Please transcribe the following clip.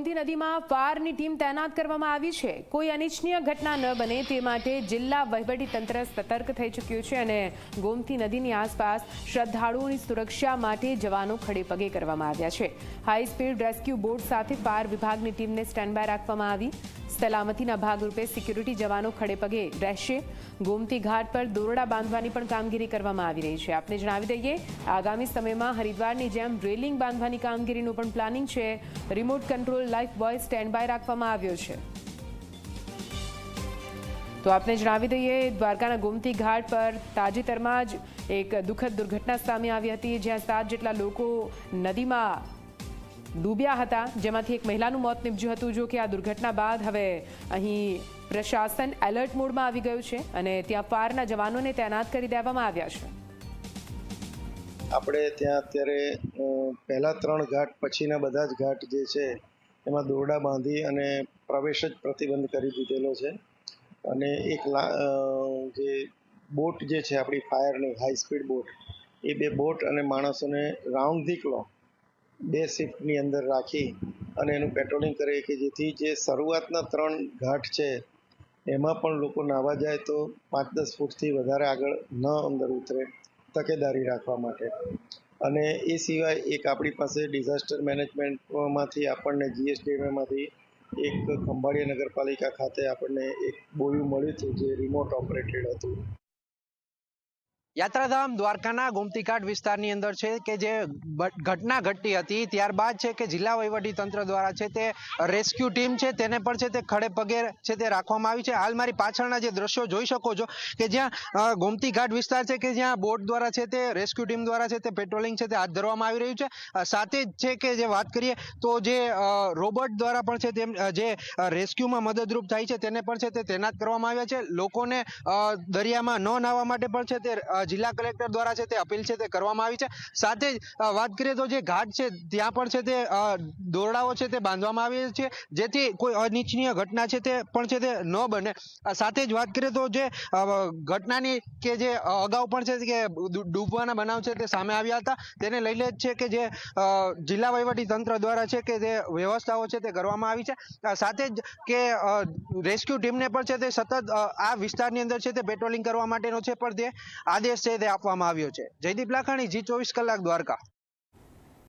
ગોમતી નદીમાં પારની ટીમ તૈનાત કરવામાં આવી છે. કોઈ અનિચ્છનીય ઘટના ન બને તે માટે જિલ્લા તંત્ર સતર્ક થઈ ચૂક્યું છે અને ગોમતી નદીની આસપાસ શ્રદ્ધાળુઓની સુરક્ષા માટે જવાનો ખડેપગે કરવામાં આવ્યા છે. હાઈ સ્પીડ રેસ્ક્યુ બોટ સાથે ફાયર વિભાગની ટીમને સ્ટેન્ડ બાય રાખવામાં આવી. સલામતીના ભાગરૂપે સિક્યુરિટી જવાનો ખડેપગે રહેશે. ગોમતી ઘાટ પર દોરડા બાંધવાની પણ કામગીરી કરવામાં આવી રહી છે. આપને જણાવી દઈએ, આગામી સમયમાં હરિદ્વારની જેમ રેલિંગ બાંધવાની કામગીરીનું પણ પ્લાનિંગ છે. Remote control life buoy stand by રાખવામાં આવ્યો છે. તો આપને જણાવી દઈએ, દ્વારકાના ગોમતી ઘાટ પર તાજેતરમાં જ એક દુઃખદ દુર્ઘટના સામે આવી હતી, જ્યાં સાત જેટલા લોકો નદીમાં ડૂબ્યા હતા, જેમાંથી એક મહિલાનું મોત નીપજ્યું હતું. જો કે આ દુર્ઘટના બાદ હવે અહીં પ્રશાસન એલર્ટ મોડમાં આવી ગયું છે અને ત્યાં ફાયરના જવાનોને તૈનાત કરી દેવામાં આવ્યા છે. આપણે ત્યાં અત્યારે પહેલા ત્રણ ઘાટ, પછીના બધા જ ઘાટ જે છે એમાં દોરડા બાંધી અને પ્રવેશ જ પ્રતિબંધ કરી દીધેલો છે. અને એક જે બોટ જે છે આપણી ફાયરની હાઈ સ્પીડ બોટ, એ બે બોટ અને માણસોને રાઉન્ડ ધી બે શિફ્ટની અંદર રાખી અને એનું પેટ્રોલિંગ કરે કે જેથી જે શરૂઆતના ત્રણ ઘાટ છે, એમાં પણ લોકો નાવા જાય તો પાંચ દસ ફૂટથી વધારે આગળ ન અંદર ઉતરે તકેદારી રાખવા માટે. અને એ સિવાય એક આપણી પાસે ડિઝાસ્ટર મેનેજમેન્ટમાંથી આપણને જીએસડીએમમાંથી એક ખંભાળિયા નગરપાલિકા ખાતે આપણને એક બોયું મળ્યું હતું જે રિમોટ ઓપરેટેડ હતું. યાત્રાધામ દ્વારકાના ગોમતીઘાટ વિસ્તારની અંદર છે કે જે ઘટના ઘટી હતી, ત્યારબાદ છે કે જિલ્લા વહીવટી તંત્ર દ્વારા છે તે રેસ્ક્યુ ટીમ છે તેને પણ છે તે ખડે પગે છે તે રાખવામાં આવી છે. હાલ મારી પાછળના જે દ્રશ્યો જોઈ શકો છો કે જ્યાં ગોમતીઘાટ વિસ્તાર છે કે જ્યાં બોટ દ્વારા છે તે રેસ્ક્યુ ટીમ દ્વારા છે તે પેટ્રોલિંગ છે તે હાથ ધરવામાં આવી રહ્યું છે. સાથે જ છે કે જે વાત કરીએ તો જે રોબોટ દ્વારા પણ છે તેમ જે રેસ્ક્યુમાં મદદરૂપ થાય છે તેને પણ છે તે તૈનાત કરવામાં આવ્યા છે. લોકોને દરિયામાં ન નાહવા માટે પણ છે તે જિલ્લા કલેક્ટર દ્વારા છે તે અપીલ છે તે કરવામાં આવી છે. સાથે જ વાત કરીએ તો જે ઘાટ છે, ત્યાં પણ છે તે દોરડાઓ છે તે બાંધવામાં આવી છે. જેથી કોઈ અનિચ્છનીય ઘટના છે તે પણ છે તે ન બને. સાથે જ વાત કરીએ તો જે ઘટનાની કે જે અગાઉ પણ છે કે ડૂબવાના બનાવ છે તે સામે આવ્યા હતા. તેને લઈને જ છે કે જે જિલ્લા વહીવટી તંત્ર દ્વારા છે કે જે વ્યવસ્થાઓ છે તે કરવામાં આવી છે. સાથે જ કે રેસ્ક્યુ ટીમને પણ છે તે સતત આ વિસ્તારની અંદર છે તે પેટ્રોલિંગ કરવા માટેનો છે પણ તે આદેશ છે તે આપવામાં આવ્યો છે. જયદીપ લાખાણી જી ચોવીસ કલાક દ્વારકા.